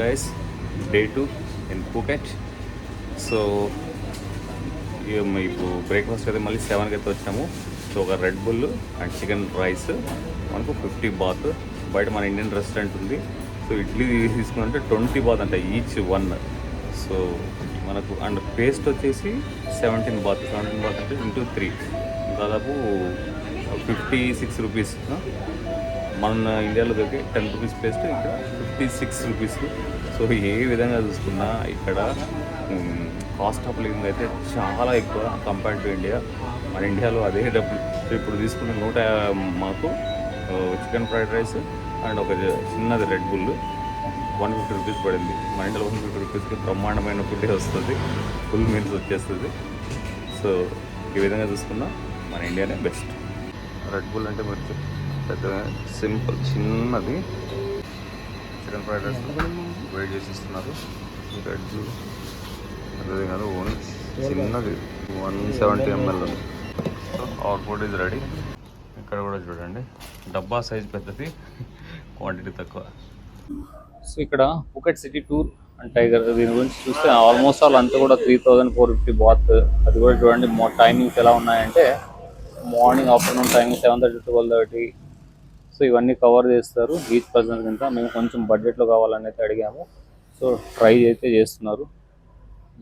Morning guys day two in Phuket so ఇప్పుడు breakfast అయితే మళ్ళీ సెవెన్కి అయితే వచ్చాము సో ఒక Red Bull and chicken rice మనకు ఫిఫ్టీ బాత్ బయట మన ఇండియన్ రెస్టారెంట్ ఉంది. సో ఇడ్లీ తీసుకున్నంటే ట్వంటీ బాత్ అంట ఈచ్ వన్ సో మనకు అండ్ పేస్ట్ వచ్చేసి సెవెంటీన్ బాత్ సెవెంటీన్ బాత్ అంటే ఇంటూ త్రీ దాదాపు ఫిఫ్టీ సిక్స్ రూపీస్ మన ఇండియాలో దొరికే టెన్ రూపీస్ పేస్ట్ ఇక్కడ ఫిఫ్టీ సిక్స్ రూపీస్. సో ఏ విధంగా చూసుకున్నా ఇక్కడ కాస్ట్ ఆఫ్ లివింగ్ అయితే చాలా ఎక్కువ కంపేర్ టు ఇండియా మన ఇండియాలో అదే డబ్బులు. ఇప్పుడు తీసుకున్న నూట మాకు చికెన్ ఫ్రైడ్ రైస్ అండ్ ఒక చిన్నది Red Bull one fifty rupees పడింది. మన ఇండియాలో వన్ ఫిఫ్టీ రూపీస్కి బ్రహ్మాండమైన ఫుడ్ వస్తుంది. ఫుల్ మీల్స్ వచ్చేస్తుంది. సో ఈ విధంగా చూసుకున్నా మన ఇండియానే బెస్ట్ రెడ్ బుల్ అంటే మీరు పెద్ద సింపుల్ చిన్నది. చికెన్ ఫ్రైడ్ రైస్ వెయిట్ చేసి ఇస్తున్నారు రెడ్ అదే కాదు ఓన్లీ చిన్నది. One seventy ML so our food is ready ఇక్కడ కూడా చూడండి. డబ్బా సైజ్ పెద్దది. క్వాంటిటీ తక్కువ. సో ఇక్కడ Phuket city tour and tiger దీని గురించి చూస్తే ఆల్మోస్ట్ ఆల్ అంతా కూడా three thousand four fifty baht అది కూడా చూడండి టైమింగ్స్ ఎలా ఉన్నాయంటే morning afternoon timing seven thirty twelve thirty so ఇవన్నీ కవర్ చేస్తారు. ఈచ్ పర్సన్ కింద మేము కొంచెం బడ్జెట్లో కావాలని అయితే అడిగాము. సో ట్రై అయితే చేస్తున్నారు.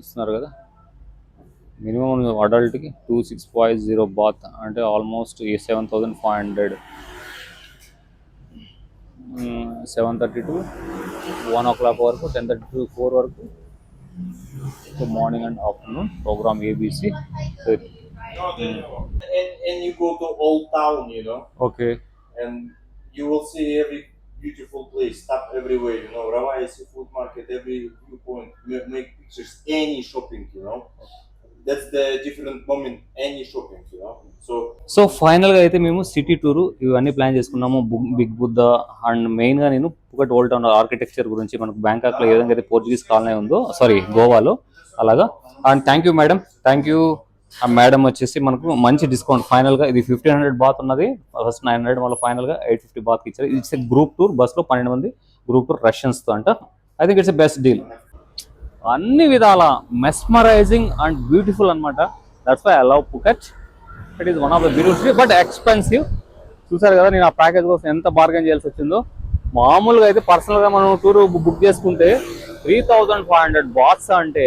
ఇస్తున్నారు కదా. Minimum అడల్ట్కి two six point zero baht అంటే almost seven thousand five hundred seven thirty to one o'clock వరకు టెన్ థర్టీ టు ఫోర్ వరకు. So morning and afternoon program ABC and, and you go to Old Town, you know, okay and you will see every beautiful place, stop everywhere, you know, Ravaya Seafood Market, every viewpoint, ma- make pictures, any shopping, you know. That's the different moment, any shopping, you know. So so ఫైనల్గా అయితే మేము city tour ఇవన్నీ plan చేసుకున్నాము బు- big Buddha and మెయిన్గా నేను పుకట్ old town architecture గురించి మనకు బ్యాంకాక్లో ఏ విధంగా అయితే పోర్చుగీస్ కాలనీ ఉందో సారీ గోవాలో అలాగా and thank you madam thank you ఆ మేడం వచ్చేసి మనకు మంచి డిస్కౌంట్. ఫైనల్గా ఇది ఫిఫ్టీన్ హండ్రెడ్ బాత్ ఉన్నది. ఫస్ట్ నైన్ హండ్రెడ్ మళ్ళీ ఫైనల్గా ఎయిట్ ఫిఫ్టీ బాత్ ఇచ్చారు. ఇట్స్ ఎ గ్రూప్ టూర్ బస్లో పన్నెండు మంది గ్రూప్ టూర్ రష్యన్స్తో అంట. I think it's best deal అన్ని విధాల మెస్మరైజింగ్ అండ్ బ్యూటిఫుల్ అన్నమాట. That's why I love Phuket it is one of the beautiful but expensive చూసారు కదా నేను ఆ ప్యాకేజ్ కోసం ఎంత బార్గెన్ చేయాల్సి వచ్చిందో. మామూలుగా అయితే పర్సనల్గా మనం టూర్ బుక్ చేసుకుంటే three thousand five hundred bahts అంటే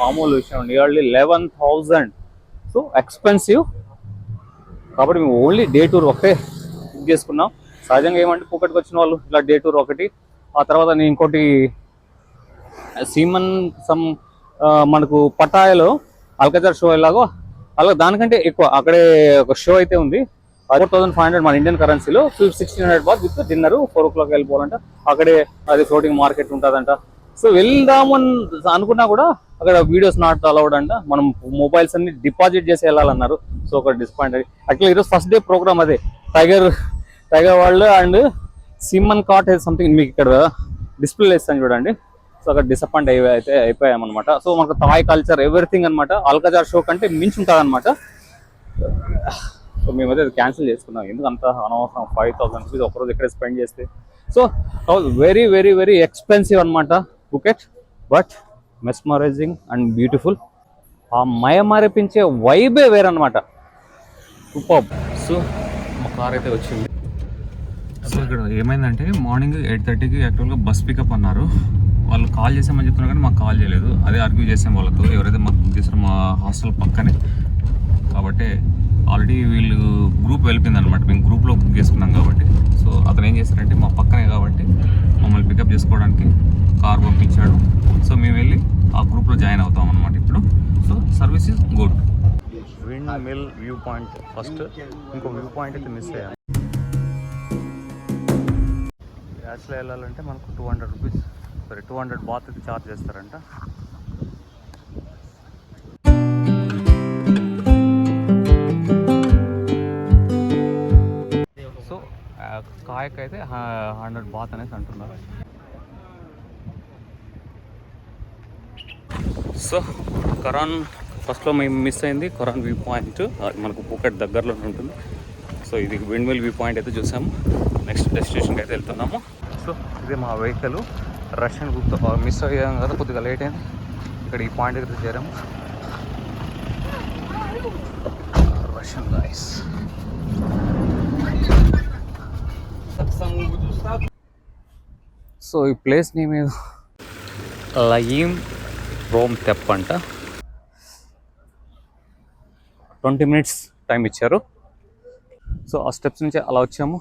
మామూలు విషయం. Nearly eleven thousand so expensive. కాబట్టి మేము ఓన్లీ డే టూర్ ఒకటే బుక్ చేసుకున్నాం. సహజంగా ఏమంటే పూకట్కి వచ్చిన వాళ్ళు ఇట్లా డే టూర్ ఒకటి. ఆ తర్వాత నేను ఇంకోటి సీమన్ సమ్ మనకు పటాయలో అల్కజర్ షో ఎలాగో అలా దానికంటే ఎక్కువ. అక్కడే ఒక షో అయితే ఉంది. ఫోర్ థౌసండ్ ఫైవ్ హండ్రెడ్ మన ఇండియన్ కరెన్సీలో. Sixteen hundred baht with dinner four o'clock వెళ్ళిపోవాలంట. అక్కడే అది ఫ్లోటింగ్ మార్కెట్ ఉంటుందంట. సో వెళ్దామని అనుకున్నా కూడా అక్కడ వీడియోస్ నాట్ అలౌడ్ అంట. మనం మొబైల్స్ అన్ని డిపాజిట్ చేసి వెళ్ళాలన్నారు. సో ఒక డిస్పాయింట్ యాక్చువల్లీ ఈరోజు ఫస్ట్ డే ప్రోగ్రామ్ అదే. Tiger tiger world and Simon cat something మీకు ఇక్కడ డిస్ప్లే వేస్తాను చూడండి. సో అక్కడ డిసప్పాయింట్ అయి అయితే అయిపోయామన్నమాట. సో మనకు థాయ్ కల్చర్ ఎవ్రీథింగ్ అనమాట అల్కజార్ షో కంటే మించి ఉంటుంది అనమాట సో మేమైతే అది క్యాన్సిల్ చేసుకున్నాం. ఎందుకు అంత అనవసరం? ఫైవ్ థౌసండ్ రూపీస్ ఒకరోజు ఇక్కడే స్పెండ్ చేస్తే? So very very very expensive అనమాట బుకెట్ బట్ మెస్మరైజింగ్ అండ్ బ్యూటిఫుల్ ఆ మయమరిపించే వైబే వేరనమాట సూపర్ సో మా కార్ అయితే వచ్చింది. సో ఇక్కడ ఏమైందంటే మార్నింగ్ ఎయిట్ థర్టీకి యాక్చువల్గా బస్ పికప్ అన్నారు. వాళ్ళు కాల్ చేసామని చెప్తున్నారు కానీ మాకు కాల్ చేయలేదు. అదే ఆర్గ్యూ చేసాం వాళ్ళతో. ఎవరైతే మాకు బుక్ చేస్తారో మా హాస్టల్ పక్కనే. కాబట్టి ఆల్రెడీ వీళ్ళు గ్రూప్ వెళ్ళిపోయింది అనమాట మేము గ్రూప్లో బుక్ చేసుకున్నాం కాబట్టి. సో అతను ఏం చేశారంటే మా పక్కనే కాబట్టి మమ్మల్ని పికప్ చేసుకోవడానికి కార్ పంపించాడు. సో మేము వెళ్ళి ఆ గ్రూప్లో జాయిన్ అవుతాం అనమాట ఇప్పుడు. So service is good windmill view point first ఇంకో వ్యూ పాయింట్ అయితే మిస్ అయ్యాను యాక్చువల్గా వెళ్ళాలంటే మనకు టూ హండ్రెడ్ రూపీస్ సరే టూ హండ్రెడ్ బాత్ అయితే ఛార్జ్ చేస్తారంట. సో కాయక్ అయితే హండ్రెడ్ బాత్ అనేసి అంటున్నారు. సో కరాన్ ఫస్ట్లో మేము మిస్ అయింది కరాన్ వ్యూ పాయింట్. మనకు పూకెట్ దగ్గరలో ఉంటుంది. సో ఇది విండ్ మిల్ వ్యూ పాయింట్ అయితే చూసాము. నెక్స్ట్ డెస్టినేషన్కి అయితే వెళ్తున్నాము. సో ఇది మా వెహికల్. రష్యన్ మిస్ అయ్యాం కదా కొద్దిగా లేట్ అయింది. ఇక్కడ ఈ పాయింట్ దగ్గర చేరాము. రష్యన్ గాయస్ సో ఈ ప్లేస్ నేమ్ ఏదో లయీం రోమ్ తెప్ అంట. ట్వంటీ మినిట్స్ టైం ఇచ్చారు. సో ఆ స్టెప్స్ నుంచి అలా వచ్చాము.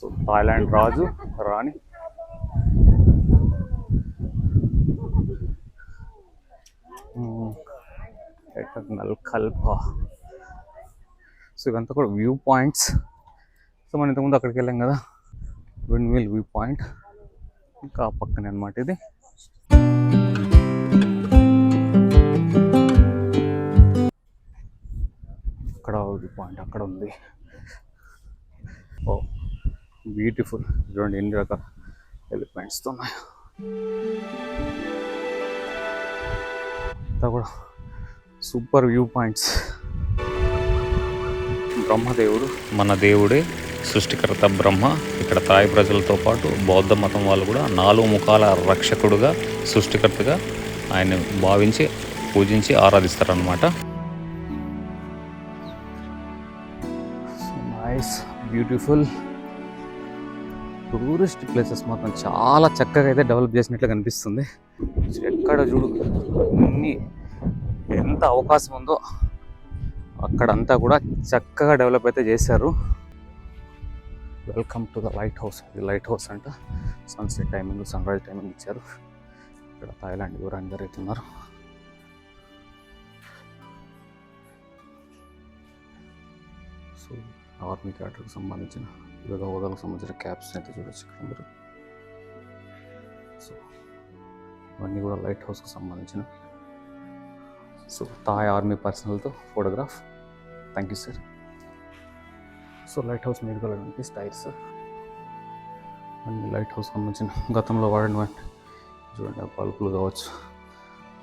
సో థాయిలాండ్ రాజు రాణి. ఎటర్నల్ కల్ప సో ఇవంతా కూడా వ్యూ పాయింట్స్. సో మనం ఇంతకుముందు అక్కడికి వెళ్ళాం కదా. విండ్ మిల్ వ్యూ పాయింట్ ఇంకా పక్కనే అనమాట ఇది. అక్కడ వ్యూ పాయింట్ అక్కడ ఉంది. Oh, ఓ బ్యూటిఫుల్ చూడండి ఎన్ని రకాల ఎలిఫెంట్స్తో ఉన్నాయి. అంతా కూడా సూపర్ వ్యూ పాయింట్స్ బ్రహ్మదేవుడు. మన దేవుడే. సృష్టికర్త బ్రహ్మ ఇక్కడ తాయి ప్రజలతో పాటు బౌద్ధ మతం వాళ్ళు కూడా నాలుగు ముఖాల రక్షకుడుగా సృష్టికర్తగా ఆయన భావించి పూజించి ఆరాధిస్తారనమాట నైస్ బ్యూటిఫుల్ టూరిస్ట్ ప్లేసెస్ మాత్రం చాలా చక్కగా అయితే డెవలప్ చేసినట్లు కనిపిస్తుంది. ఎక్కడ చూడు అన్ని ఎంత అవకాశం ఉందో అక్కడంతా కూడా చక్కగా డెవలప్ అయితే చేశారు. Welcome to the lighthouse. ఇది లైట్ హౌస్ అంట. Sunset timing sunrise timing ఇచ్చారు. ఇక్కడ థాయిలాండ్ యువరాణి గారు అయితే ఉన్నారు సో ఆర్మీ క్యాటర్కి సంబంధించిన వివిధ హోదాలకు సంబంధించిన క్యాప్స్ అయితే చూడొచ్చు ఇక్కడ మీరు సో ఇవన్నీ కూడా లైట్ హౌస్కి సంబంధించిన. So Thai army పర్సనల్తో photograph. Thank you sir. So lighthouse మీద వెళ్ళడానికి స్టైల్స్ అన్ని లైట్ హౌస్ సంబంధించిన గతంలో వాడిన చూడండి ఆ బల్బులు కావచ్చు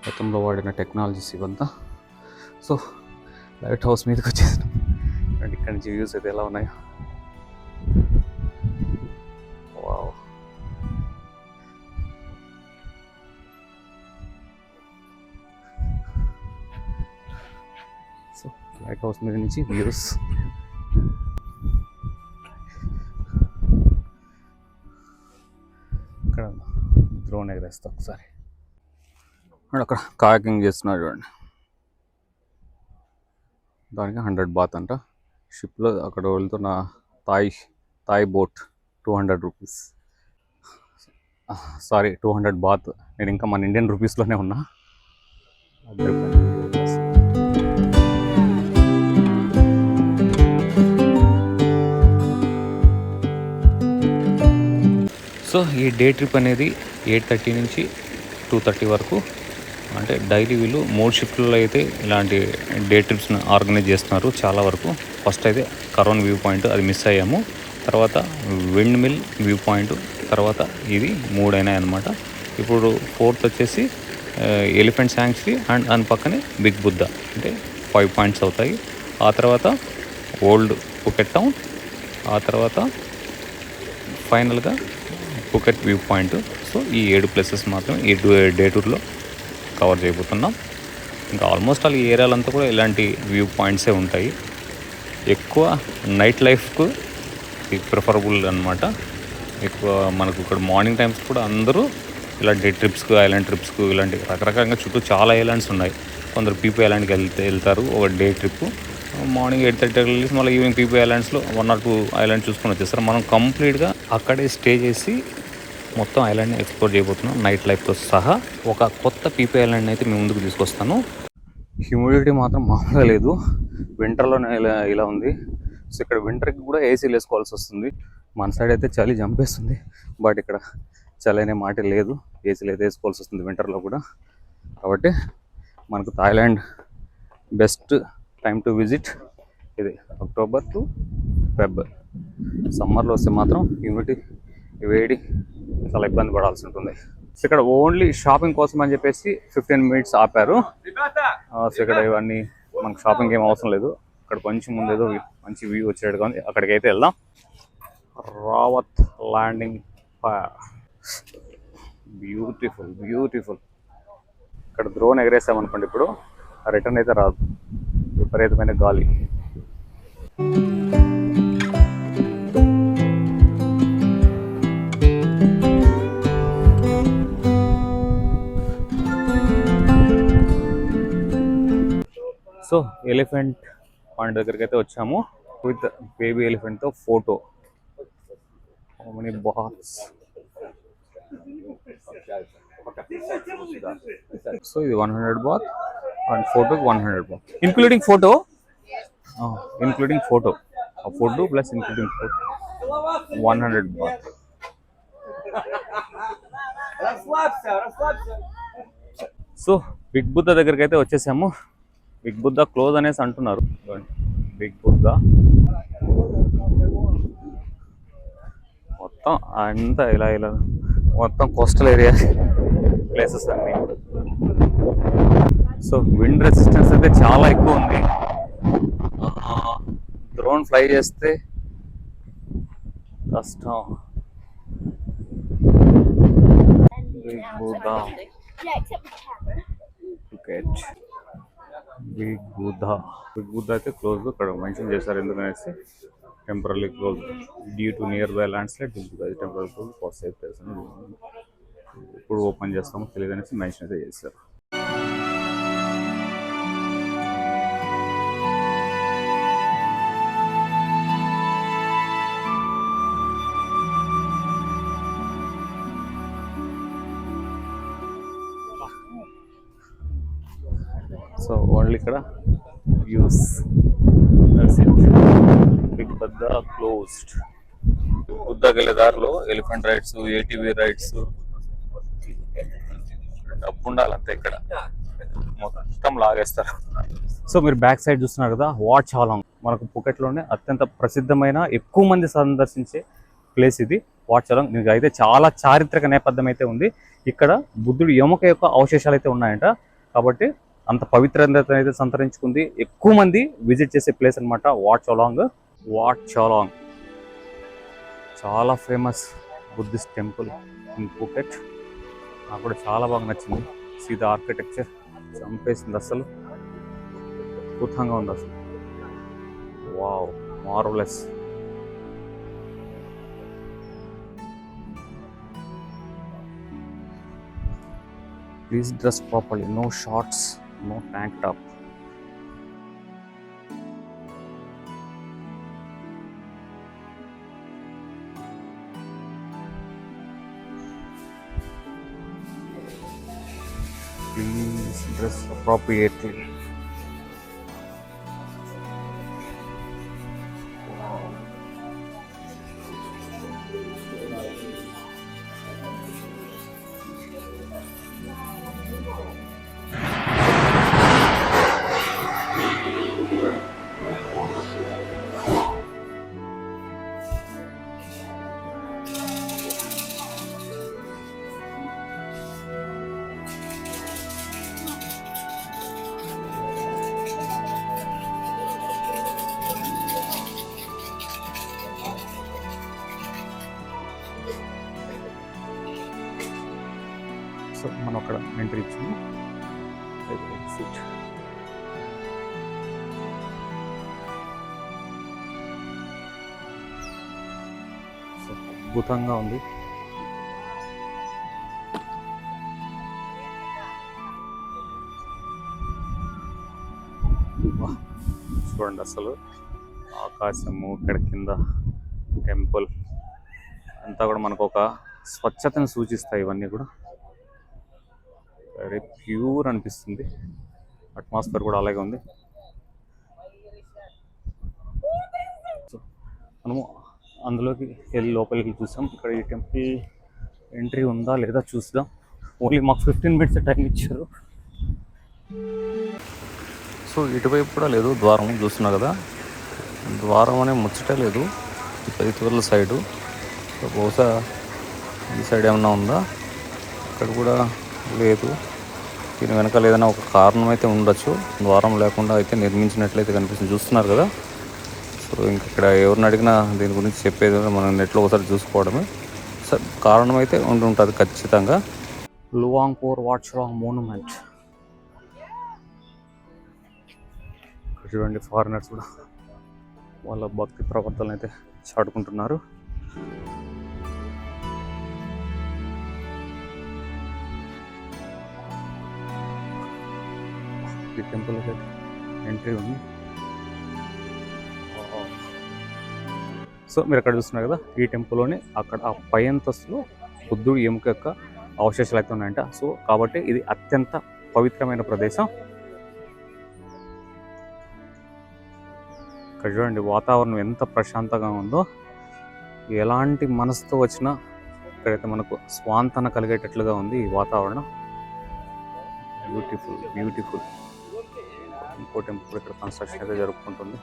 గతంలో వాడిన టెక్నాలజీస్ ఇవంతా సో లైట్ హౌస్ మీదకి వచ్చేసినాం అండ్ ఇక్కడ నుంచి వ్యూస్ అయితే ఎలా ఉన్నాయో వావ్ సో లైట్ హౌస్ మీద నుంచి వ్యూస్ ఎగరేస్తా ఒకసారి అక్కడ కాకింగ్ చేస్తున్నారు చూడండి. దానికి హండ్రెడ్ బాత్ అంట. షిప్లో అక్కడ వెళ్తున్న Thai Thai boat two hundred rupees. Sorry two hundred baht. నేను ఇంకా మన ఇండియన్ రూపీస్లోనే ఉన్నా. సో ఈ డే ట్రిప్ అనేది ఎయిట్ థర్టీ నుంచి టూ థర్టీ వరకు. అంటే డైలీ వీళ్ళు మూడు షిఫ్ట్లలో అయితే ఇలాంటి డే ట్రిప్స్ని ఆర్గనైజ్ చేస్తున్నారు చాలా వరకు. ఫస్ట్ అయితే కరోన్ వ్యూ పాయింట్ అది మిస్ అయ్యాము. తర్వాత విండ్ మిల్ వ్యూ పాయింట్ తర్వాత ఇది మూడైనాయి అనమాట ఇప్పుడు ఫోర్త్ వచ్చేసి ఎలిఫెంట్ శాంక్చురీ అండ్ దాని పక్కనే బిగ్ బుద్ధ. అంటే ఫైవ్ పాయింట్స్ అవుతాయి. ఆ తర్వాత ఓల్డ్ పుకెట్ టౌన్ ఆ తర్వాత ఫైనల్గా పుకెట్ వ్యూ పాయింట్. సో ఈ ఏడు ప్లేసెస్ మాత్రం ఈ డే టూర్లో కవర్ చేయబోతున్నాం. ఇంకా ఆల్మోస్ట్ ఆల్ ఈ ఏరియాలంతా కూడా ఇలాంటి వ్యూ పాయింట్సే ఉంటాయి. ఎక్కువ నైట్ లైఫ్కు ప్రిఫరబుల్ అనమాట ఎక్కువ మనకు ఇక్కడ మార్నింగ్ టైమ్స్ కూడా అందరూ ఇలాంటి ట్రిప్స్కు ఐలాండ్ ట్రిప్స్కు ఇలాంటి రకరకాలంగా చుట్టూ చాలా ఐలాండ్స్ ఉన్నాయి. కొందరు పీపీ ఐలాండ్కి వెళ్తే వెళ్తారు ఒక day trip. Morning eight thirty వెళ్ళి మళ్ళీ ఈవినింగ్ పీపీ ఐలాండ్స్లో వన్ ఆర్ టూ ఐలాండ్ చూసుకొని వచ్చేస్తారు. మనం కంప్లీట్గా అక్కడే స్టే చేసి మొత్తం ఐలాండ్ని ఎక్స్ప్లోర్ చేయబోతున్నాం నైట్ లైఫ్తో సహా. ఒక కొత్త పీపీ ఐలాండ్ అయితే మేము ముందుకు తీసుకొస్తాను. హ్యూమిడిటీ మాత్రం మామూలుగా లేదు. వింటర్లోనే ఇలా ఇలా ఉంది. సో ఇక్కడ వింటర్కి కూడా ఏసీలు వేసుకోవాల్సి వస్తుంది. మన సైడ్ అయితే చలి చంపేస్తుంది. బట్ ఇక్కడ చలి అనే మాట లేదు. ఏసీలు అయితే వేసుకోవాల్సి వస్తుంది వింటర్లో కూడా. కాబట్టి మనకు Thailand best time to visit. ఇది అక్టోబర్ టు ఫెబ్ సమ్మర్లో వస్తే మాత్రం హ్యూమిడిటీ వేడి చాలా ఇబ్బంది పడాల్సి ఉంటుంది. సో ఇక్కడ ఓన్లీ షాపింగ్ కోసం అని చెప్పేసి ఫిఫ్టీన్ మినిట్స్ ఆపారు. సో ఇక్కడ ఇవన్నీ మనకు షాపింగ్ ఏం అవసరం లేదు. అక్కడ కొంచెం ముందు ఏదో మంచి వ్యూ వచ్చేట్టుగా ఉంది. అయితే వెళ్దాం. రావత్ ల్యాండింగ్ బ్యూటిఫుల్ బ్యూటిఫుల్. ఇక్కడ డ్రోన్ ఎగరేసామనుకోండి ఇప్పుడు రిటర్న్ అయితే రాదు. విపరీతమైన గాలి. సో ఎలిఫెంట్ పాయింట్ దగ్గరికి అయితే వచ్చాము విత్ బేబీ ఎలిఫెంట్తో ఫోటో. మనీ బాక్స్ సో ఇది వన్ హండ్రెడ్ బాత్ అండ్ ఫోటోకి one hundred baht including photo including photo ఆ photo plus including photo one hundred baht so big Buddha దగ్గరికి అయితే వచ్చేసాము. బిగ్ బుద్ధ క్లోజ్ అనేసి అంటున్నారు. బిగ్ బుద్ధ. మొత్తం అంతా ఇలా ఇలా మొత్తం కోస్టల్ ఏరియా ప్లేసెస్ అన్ని. సో విండ్ రెసిస్టెన్స్ అయితే చాలా ఎక్కువ ఉంది. డ్రోన్ ఫ్లై చేస్తే కష్టం. Big Buddha. Yeah, except the camera. Ticket big Buddha big Buddha అయితే క్లోజ్ ఇక్కడ మెన్షన్ చేశారు ఎందుకనేసి temporary close due to near by landslide big temporary close first safe ఇప్పుడు ఓపెన్ చేస్తామో తెలియదు అనేసి మెన్షన్ అయితే చేశారు. సో ఓన్లీ ఇక్కడ యూస్. బిగ్ బద్ద క్లోజ్డ్ వెళ్ళే దారిలో ఎలిఫెంట్ రైడ్స్ ఏటీవీ రైడ్స్ డబ్బు ఉండాలంతే ఇక్కడ. మొత్తం లాగేస్తారు. సో మీరు బ్యాక్ సైడ్ చూస్తున్నారు కదా వాచ్ హాలాంగ్ మనకు పుకెట్లోనే అత్యంత ప్రసిద్ధమైన ఎక్కువ మంది సందర్శించే ప్లేస్ ఇది. వాచ్ హాలాంగ్ దీనికి అయితే చాలా చారిత్రక నేపథ్యం అయితే ఉంది. ఇక్కడ బుద్ధుడు ఎముక యొక్క అవశేషాలు అయితే ఉన్నాయంట. కాబట్టి అంత పవిత్రత అయితే సంతరించుకుంది. ఎక్కువ మంది విజిట్ చేసే ప్లేస్ అనమాట వాట్ చోలాంగ్ వాట్ చోలాంగ్ చాలా famous Buddhist temple in Phuket. నాకు కూడా చాలా బాగా నచ్చింది. సీదా ఆర్కిటెక్చర్ చంపేసింది అసలు. అద్భుతంగా ఉంది అసలు. Wow marvellous please dress properly no shorts no tank top. Please dress appropriately. So మనం అక్కడ ఎంట్రీ ఇచ్చాము. ఎగ్జిట్ అద్భుతంగా ఉంది. చూడండి అసలు. ఆకాశము ఇక్కడ కింద టెంపుల్ అంతా కూడా మనకు ఒక స్వచ్ఛతను సూచిస్తాయి ఇవన్నీ కూడా. వెరీ ప్యూర్ అనిపిస్తుంది. అట్మాస్ఫియర్ కూడా అలాగే ఉంది. సో మనము అందులోకి వెళ్ళి లోపలికి చూసాం. ఇక్కడ ఈ టెంపుల్ ఎంట్రీ ఉందా లేదా చూద్దాం ఓన్లీ మాకు ఫిఫ్టీన్ మినిట్స్ టైం ఇచ్చారు. సో ఇటువైపు కూడా లేదు ద్వారం చూస్తున్నా కదా. ద్వారం అనే ముచ్చటే లేదు. పైతూర్ల సైడు. బహుశా ఈ సైడ్ ఏమన్నా ఉందా? ఇక్కడ కూడా లేదు. దీని వెనకాల ఏదైనా ఒక కారణం అయితే ఉండొచ్చు. ద్వారం లేకుండా అయితే నిర్మించినట్లయితే కనిపిస్తుంది. చూస్తున్నారు కదా? సో ఇంక ఇక్కడ ఎవరిని అడిగినా దీని గురించి చెప్పేది మనం నెట్లో ఒకసారి చూసుకోవడమే. సో కారణం అయితే ఉండి ఉంటుంది ఖచ్చితంగా. లువాంగ్పూర్ వాట్స్లాంగ్ మోనుమెంట్ చూడండి ఫారినర్స్ కూడా వాళ్ళ భక్తి ప్రవర్తనలు అయితే చాటుకుంటున్నారు. ఈ టెంపుల్కి అయితే ఎంట్రీ ఉంది. సో మీరు అక్కడ చూస్తున్నారు కదా ఈ టెంపుల్లోని అక్కడ ఆ పై అంతస్తులో బుద్ధుడు ఎముక యొక్క అవశేషాలు అయితే ఉన్నాయంట. సో కాబట్టి ఇది అత్యంత పవిత్రమైన ప్రదేశం. ఇక్కడ చూడండి వాతావరణం ఎంత ప్రశాంతంగా ఉందో. ఎలాంటి మనసుతో వచ్చినా ఇక్కడైతే మనకు స్వాంతన కలిగేటట్లుగా ఉంది ఈ వాతావరణం. బ్యూటిఫుల్ బ్యూటిఫుల్ ఇంకో టెంపుల్ ఇక్కడ కన్స్ట్రక్షన్ అయితే జరుపుకుంటుంది.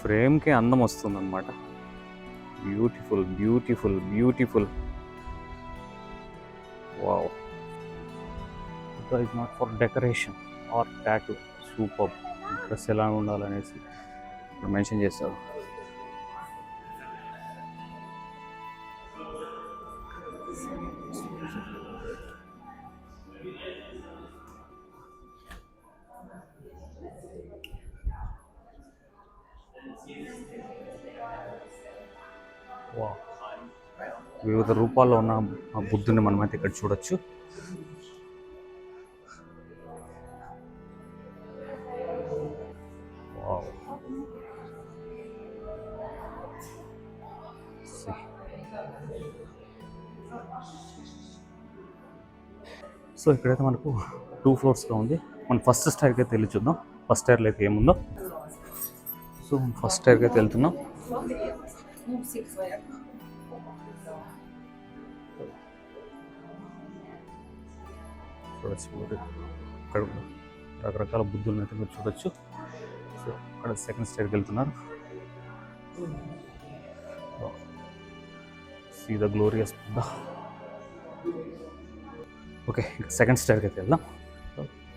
ఫ్రేమ్కి అందం వస్తుంది అనమాట beautiful beautiful beautiful wow is not for decoration or tattoo super dress ఎలా ఉండాలనేసి ఇక్కడ మెన్షన్ చేస్తారు వివిధ రూపాల్లో ఉన్న ఆ బుద్ధుని మనమైతే ఇక్కడ చూడొచ్చు. సో ఇక్కడైతే మనకు టూ ఫ్లోర్స్లో ఉంది. మనం ఫస్ట్ స్టైర్కి అయితే వెళ్ళి చూద్దాం. ఫస్ట్ స్టైర్లో అయితే ఏముందో? సో ఫస్ట్ స్టైర్కి అయితే వెళ్తున్నాం. చూడొచ్చు మీరు ఇక్కడ రకరకాల బుద్ధులను అయితే మీరు చూడొచ్చు. సో అక్కడ సెకండ్ స్టేట్కి వెళ్తున్నారు. See the glorious Buddha okay second స్టైర్కి అయితే వెళ్దాం.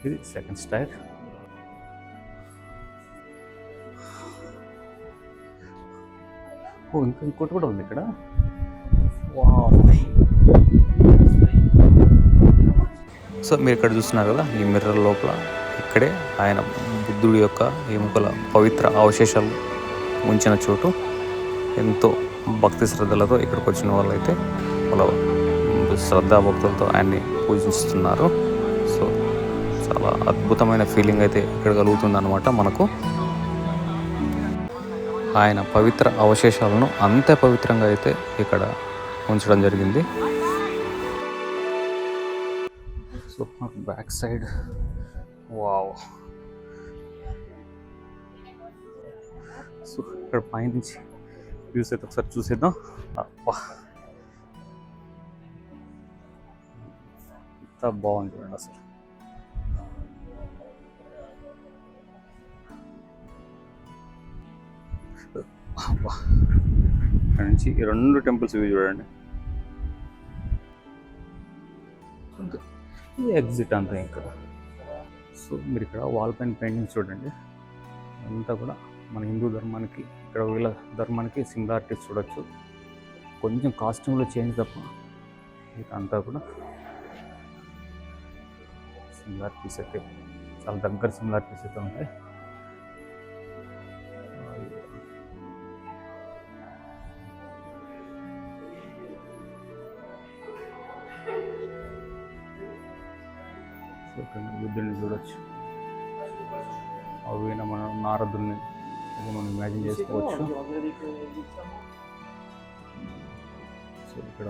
ఇది సెకండ్ స్టైర్ ఓ ఇంకా ఇంకోటి కూడా ఉంది ఇక్కడ. వావ్ సో మీరు ఇక్కడ చూస్తున్నారు కదా ఈ మిర్రర్ లోపల ఇక్కడే ఆయన బుద్ధుడి యొక్క ఎముకల పవిత్ర అవశేషాలు ఉంచిన చోటు. ఎంతో భక్తి శ్రద్ధలతో ఇక్కడికి వచ్చిన వాళ్ళు అయితే వాళ్ళ శ్రద్ధా భక్తులతో ఆయన్ని పూజిస్తున్నారు. సో చాలా అద్భుతమైన ఫీలింగ్ అయితే ఇక్కడ కలుగుతుంది అనమాట మనకు. ఆయన పవిత్ర అవశేషాలను అంతే పవిత్రంగా అయితే ఇక్కడ ఉంచడం జరిగింది. బ్యాక్ సైడ్ వావ్ సో ఇక్కడ పైనుంచి వ్యూస్ అయితే ఒకసారి చూసేద్దాం. అబ్బా. ఎంత బాగుంది చూడండి అసలు. అబ్బా. ఇక్కడ నుంచి ఈ రెండు టెంపుల్స్ వ్యూ చూడండి. ఎగ్జిట్ అంతా ఇక్కడ సో మీరు ఇక్కడ వాల్ పైన పెయింటింగ్ చూడండి. అంతా కూడా మన హిందూ ధర్మానికి ఇక్కడ వీళ్ళ ధర్మానికి సిమిలారిటీస్ చూడొచ్చు. కొంచెం కాస్ట్యూమ్లో చేంజ్ తప్ప అంతా కూడా సిమిలారిటీస్ అయితే చాలా దగ్గర సిమిలారిటీస్ అయితే ఉంటాయి. ఇక్కడ బుద్ధుడిని చూడొచ్చు. అవి మన నారదుని అది మనం ఇమాజిన్ చేసుకోవచ్చు. సో ఇక్కడ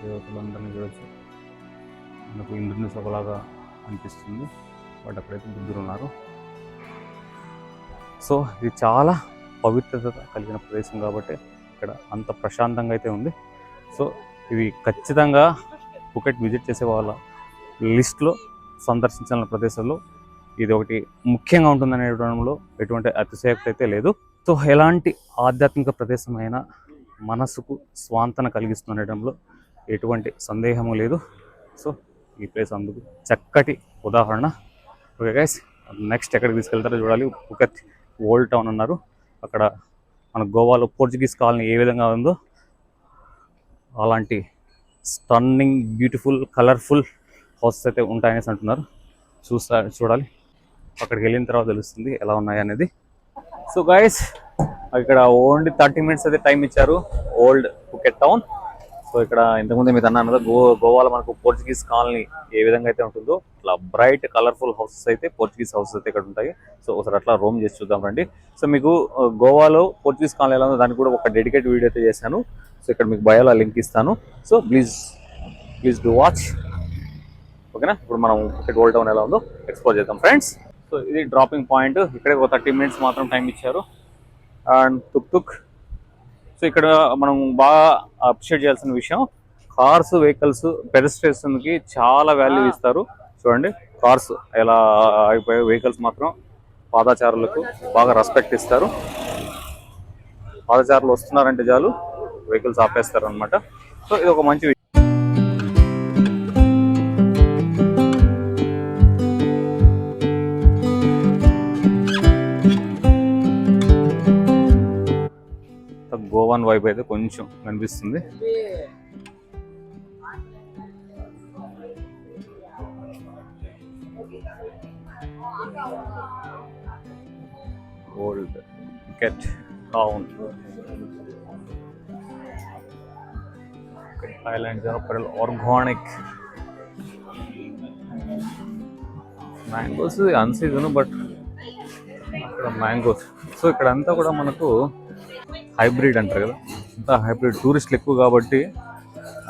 దేవతలందరినీ చూడొచ్చు. మనకు ఇంద్రుని సభలాగా అనిపిస్తుంది. బట్ అక్కడైతే బుద్ధులు ఉన్నారు. సో ఇది చాలా పవిత్రత కలిగిన ప్రదేశం కాబట్టి ఇక్కడ అంత ప్రశాంతంగా అయితే ఉంది. సో ఇది ఖచ్చితంగా పుకెట్ విజిట్ చేసే వాళ్ళ లిస్ట్లో సందర్శించాలన్న ప్రదేశాల్లో ఇది ఒకటి ముఖ్యంగా ఉంటుందనే అనడంలో ఎటువంటి అతిశయోక్తి అయితే లేదు. సో ఎలాంటి ఆధ్యాత్మిక ప్రదేశమైన మనసుకు స్వాంతన కలిగిస్తుండటంలో ఎటువంటి సందేహము లేదు. సో ఈ ప్లేస్ అందుకు చక్కటి ఉదాహరణ. ఓకే గైస్ నెక్స్ట్ ఎక్కడికి తీసుకెళ్తారో చూడాలి. పుకత్ ఓల్డ్ టౌన్ అన్నారు. అక్కడ మన గోవాలో పోర్చుగీస్ కాలనీ ఏ విధంగా ఉందో అలాంటి స్టన్నింగ్ బ్యూటిఫుల్ కలర్ఫుల్ హౌసెస్ అయితే ఉంటాయనేసి అంటున్నారు. చూస్తా చూడాలి. అక్కడికి వెళ్ళిన తర్వాత తెలుస్తుంది ఎలా ఉన్నాయి అనేది. సో గైస్ ఇక్కడ ఓన్లీ థర్టీ మినిట్స్ అయితే టైం ఇచ్చారు ఓల్డ్ పుకెట్ టౌన్ సో ఇక్కడ ఇంతకుముందు మీరు అన్నాను కదా గో గోవాలో మనకు పోర్చుగీస్ కాలనీ ఏ విధంగా అయితే ఉంటుందో అట్లా బ్రైట్ కలర్ఫుల్ హౌసెస్ అయితే పోర్చుగీస్ హౌసెస్ అయితే ఇక్కడ ఉంటాయి. సో ఒకసారి అట్లా రోమ్ చేసి చూద్దాం రండి. సో మీకు గోవాలో పోర్చుగీస్ కాలనీ ఎలా ఉందో దానికి కూడా ఒక డెడికేట్ వీడియో అయితే చేశాను. సో ఇక్కడ మీకు బయోలో లింక్ ఇస్తాను. So please please do watch ఓకేనా? ఇప్పుడు మనం ఇక్కడ ఓల్డ్ టౌన్ ఎలా ఉందో ఎక్స్ప్లోర్ చేద్దాం ఫ్రెండ్స్ సో ఇది డ్రాపింగ్ పాయింట్ ఇక్కడే ఒక థర్టీ మినిట్స్ మాత్రం టైం ఇచ్చారు. అండ్ తుక్ తుక్ సో ఇక్కడ మనం బాగా అప్రిషియేట్ చేయాల్సిన విషయం కార్స్ వెహికల్స్ పెడస్ట్రేషన్కి చాలా వాల్యూ ఇస్తారు. చూడండి కార్స్ ఎలా అయిపోయాయి వెహికల్స్ మాత్రం పాదాచారులకు బాగా రెస్పెక్ట్ ఇస్తారు. పాదచారులు వస్తున్నారంటే చాలు వెహికల్స్ ఆపేస్తారు అనమాట సో ఇది ఒక మంచి విషయం గోవాన్ వైపు అయితే కొంచెం కనిపిస్తుంది. ఓల్డ్ గెట్ టౌన్ ఐలాండ్ అప్పటిల్ ఆర్గానిక్ మ్యాంగోస్ అన్సీజన్ బట్ అక్కడ మ్యాంగోస్ సో ఇక్కడ అంతా కూడా మనకు హైబ్రిడ్ అంటారు కదా. అంతా హైబ్రిడ్ టూరిస్టులు ఎక్కువ కాబట్టి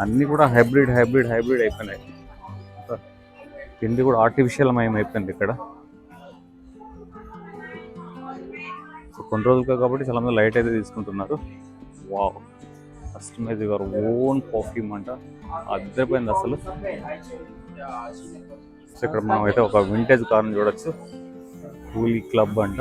అన్నీ కూడా హైబ్రిడ్ హైబ్రిడ్ హైబ్రిడ్ అయిపోయినాయి. తిండి కూడా ఆర్టిఫిషియల్ మయం అయిపోయింది ఇక్కడ. సో కొన్ని రోజులుగా కాబట్టి చాలా మంది లైట్ అయితే తీసుకుంటున్నారు. Wow! Customise your own perfume అంట అద్దరిపోయింది అసలు. సో ఇక్కడ మనం అయితే ఒక వింటేజ్ కార్ని చూడొచ్చు. కూలీ క్లబ్ అంట.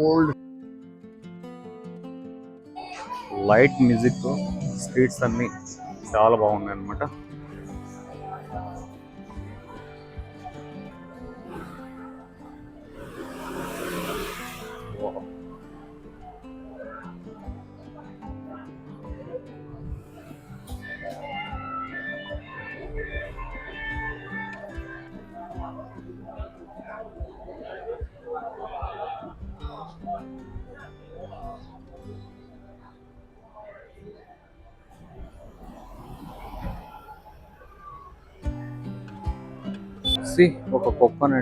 ఓల్డ్ లైట్ మ్యూజిక్ స్ట్రీట్స్ అన్ని చాలా బాగున్నాయి అన్నమాట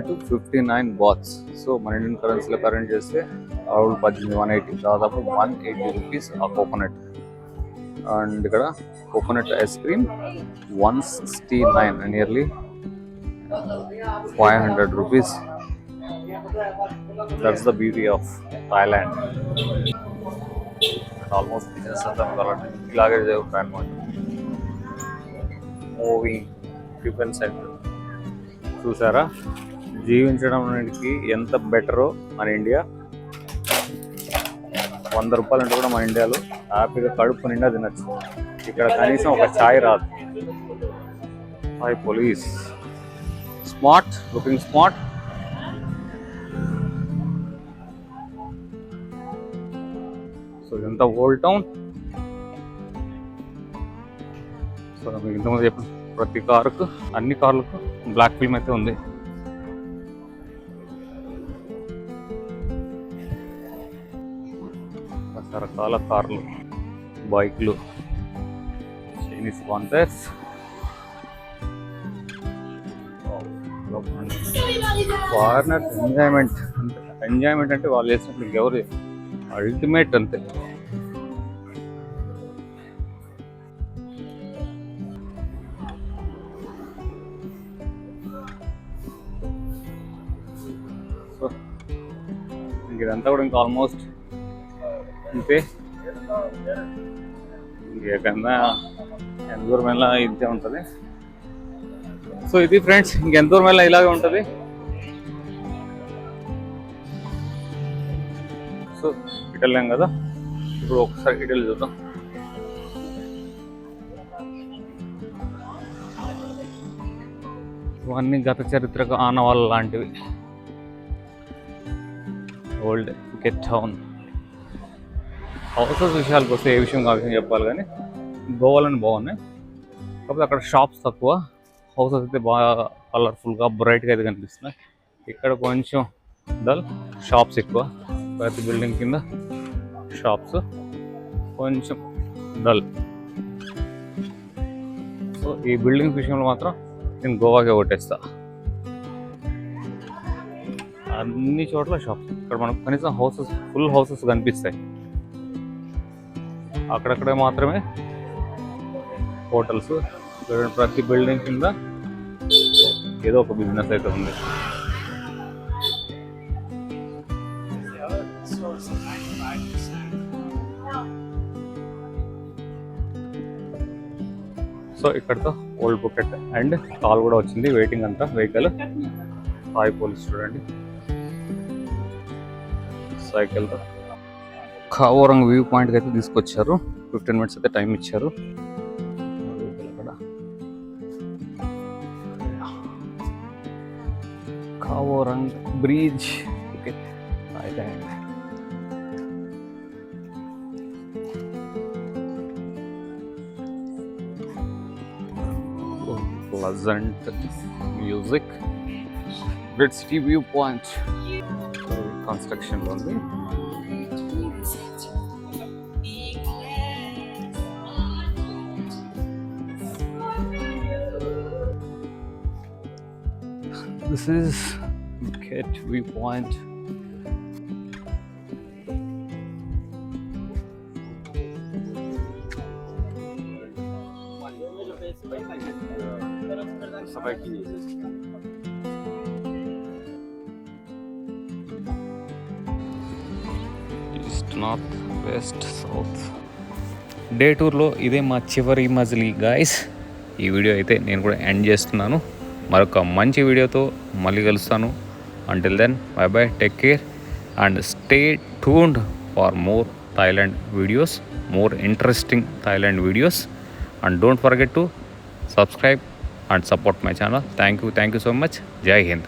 two fifty nine bahts so మన ఇండియన్ కరెన్సీలో కరెంట్ చేస్తే అరౌండ్ పద్దెనిమిది వన్ ఎయిటీ దాదాపు వన్ ఎయిటీ రూపీస్ ఆ కోకోనట్ అండ్ ఇక్కడ coconut ice cream one sixty nine nearly five hundred rupees that's the beauty of Thailand almost business అంతా ఇలాగే జరుగుతాయి అనమాట మూవీ టిఫిన్ సెంటర్ చూసారా? జీవించడానికి ఎంత బెటరో మన ఇండియా? వంద రూపాయలు అంటే కూడా మన ఇండియాలో హ్యాపీగా కడుపు నిండా తినచ్చు. ఇక్కడ కనీసం ఒక ఛాయ్ రాదు. Hi police. Smart looking smart. So ఇదంతా ఓల్డ్ టౌన్? సో మీకు ఇంతకుముందు చెప్పిన ప్రతి కారుకు అన్ని కార్లకు బ్లాక్ ఫిల్మ్ అయితే ఉంది. రకరకాల కార్లు బైక్లు చైనీస్ కాంటర్స్ ఫారినర్స్ ఎంజాయ్మెంట్ అంటే ఎంజాయ్మెంట్ అంటే వాళ్ళు చేసినప్పుడు ఎవరు అల్టిమేట్ అంతే. సో ఇదంతా కూడా ఇంకా ఆల్మోస్ట్ ఇంతే ఇంకెక్కడన్నా ఎంత దూరం ఇంతే ఉంటుంది. సో ఇది ఫ్రెండ్స్ ఇంకెంత దూరం ఇలాగే ఉంటుంది. సో ఇటు వెళ్ళాం కదా ఇప్పుడు ఒకసారి ఇటు చూద్దాం. ఇవన్నీ గత చరిత్రకు ఆనవాళ్ళ లాంటివి ఓల్డ్ గెట్ టౌన్. హౌసెస్ విషయాలకు వస్తే ఏ విషయం ఆ విషయం చెప్పాలి కానీ గోవాలని బాగున్నాయి. కాకపోతే అక్కడ షాప్స్ తక్కువ హౌసెస్ అయితే బాగా కలర్ఫుల్గా బ్రైట్గా అయితే కనిపిస్తున్నాయి. ఇక్కడ కొంచెం డల్ షాప్స్ ఎక్కువ. ప్రతి బిల్డింగ్ కింద షాప్స్ కొంచెం డల్ సో ఈ బిల్డింగ్ విషయంలో మాత్రం నేను గోవాకే కొట్టేస్తా. అన్ని చోట్ల షాప్స్ ఇక్కడ మనకు కనీసం హౌసెస్ ఫుల్ హౌసెస్ కనిపిస్తాయి. అక్కడక్కడే మాత్రమే హోటల్స్. ప్రతి బిల్డింగ్ కింద ఏదో ఒక బిజినెస్ అయితే ఉంది. సో ఇక్కడతో ఓల్డ్ బుకెట్ అండ్ కాల్ కూడా వచ్చింది. వెయిటింగ్ అంతా వెహికల్. హాయ్ పోలీస్ చూడండి. సైకిల్తో. కావోరంగ్ వ్యూ పాయింట్కి అయితే తీసుకొచ్చారు. ఫిఫ్టీన్ మినిట్స్ అయితే టైం ఇచ్చారు. అక్కడ Khao Rang bridge. Okay. Right hand pleasant music red city view point ఉంది This is Bukit Viewpoint. East north west south day టూర్లో ఇదే మా చివరి మజిలీ గాయస్ ఈ వీడియో అయితే నేను కూడా ఎండ్ చేస్తున్నాను. మరొక మంచి వీడియోతో మళ్ళీ కలుస్తాను. Until then bye bye take care and stay tuned for more Thailand videos more interesting Thailand videos and don't forget to subscribe and support my channel thank you thank you so much Jai Hind